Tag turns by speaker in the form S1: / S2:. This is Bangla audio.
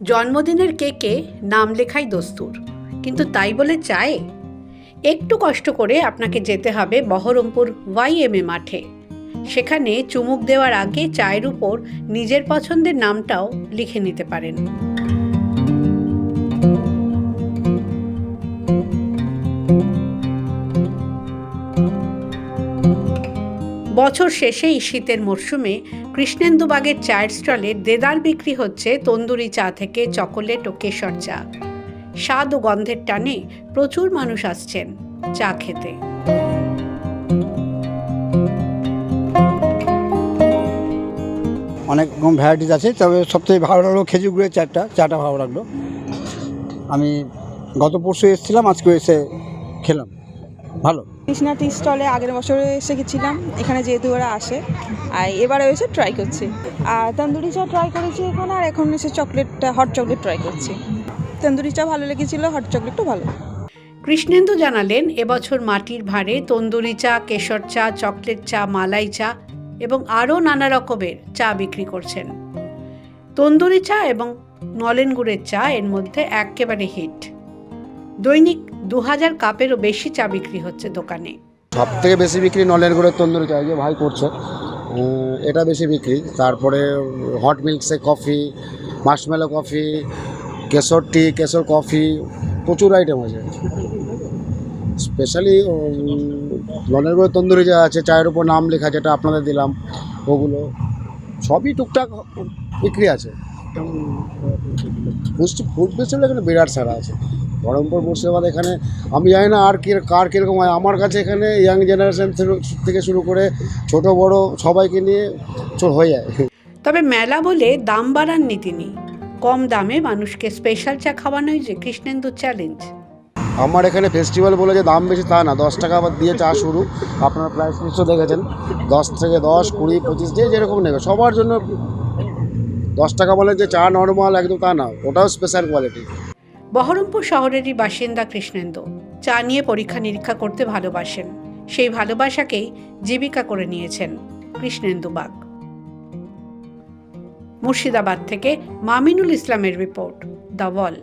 S1: জন্মদিনের কেকে নাম লেখাই দস্তুর, কিন্তু তাই বলে চায়? একটু কষ্ট করে আপনাকে যেতে হবে বহরমপুর ওয়াইএমএ মাঠে। সেখানে চুমুক দেওয়ার আগে চায়ের উপর নিজের পছন্দের নামটাও লিখে নিতে পারেন। বছর শেষেই শীতের মরশুমে কৃষ্ণেন্দুবাগের চায়ের স্টলে দেদার বিক্রি হচ্ছে তন্দুরি চা থেকে চকোলেট ও কেশর চা। স্বাদ ও গন্ধের টানে প্রচুর মানুষ আসছেন চা খেতে।
S2: অনেক রকম ভ্যারাইটিস আছে, তবে সবথেকে ভালো লাগল খেজুর গুড়ের চাটা চাটা ভালো লাগল। আমি গত পরশু এসেছিলাম আজকে এসে খেলাম। ভালো।
S3: কৃষ্ণা টি স্টলে আগের বছরে এসে গেছিলাম, এখানে যেহেতু ওরা আসে, আর এবারে এসে ট্রাই করছি। আর তন্দুরি চা ট্রাই করেছি এখানে, আর এখন এসে চকলেটটা হট চকলেট ট্রাই করছি। তন্দুরি চা ভালো লেগেছিলো হট চকলেটও ভালো।
S1: কৃষ্ণেন্দু জানালেন, এবছর মাটির ভাঁড়ে তন্দুরি চা, কেশর চা চকলেট চা, মালাই চা এবং আরও নানা রকমের চা বিক্রি করছেন। তন্দুরি চা এবং নলেন গুড়ের চা এর মধ্যে একেবারে হিট দৈনিক দু হাজার কাপেরও বেশি চা বিক্রি হচ্ছে দোকানে।
S4: সব থেকে বেশি বিক্রি নলের গুঁড়ের তন্দুরি চা যে ভাই করছে। এটা বেশি বিক্রি। তারপরে hot milkshake coffee marshmallow coffee কেশর টি কেশর কফি প্রচুর আইটেম আছে। স্পেশালি নলের গুঁড়ের তন্দুরি যা আছে চায়ের উপর নাম লেখা যেটা আপনাদের দিলাম ওগুলো সবই টুকটাক বিক্রি আছে। ফুড ফুড ফেস্টিভ্যাল এখানে বিরাট সারা আছে। বহরমপুর মুর্শিদাবাদ এখানে আমি জানি না আর কি কার কীরকম হয়। আমার কাছে এখানে ইয়াং জেনারেশন থেকে শুরু করে ছোট বড় সবাইকে নিয়ে হয়ে যায়।
S1: তবে মেলা বলে দাম বাড়াননি তিনি কম দামে মানুষকে স্পেশাল চা খাওয়ানোই যে কৃষ্ণেন্দুর চ্যালেঞ্জ
S4: আমার এখানে ফেস্টিভ্যাল বলে যে দাম বেশি তা না। দশ টাকা আবার দিয়ে চা শুরু। আপনারা প্রাইস নিশ্চয় দেখেছেন। দশ থেকে দশ কুড়ি পঁচিশ যে যেরকম নেবে। সবার জন্য দশ টাকা বলে যে চা নর্মাল একদম তা না। ওটাও স্পেশাল কোয়ালিটি
S1: বহরমপুর শহরেরই বাসিন্দা কৃষ্ণেন্দু। চা নিয়ে পরীক্ষা নিরীক্ষা করতে ভালোবাসেন। সেই ভালোবাসাকেই জীবিকা করে নিয়েছেন কৃষ্ণেন্দু বাগ। মুর্শিদাবাদ থেকে মামিনুল ইসলামের রিপোর্ট, দ্য ওয়াল।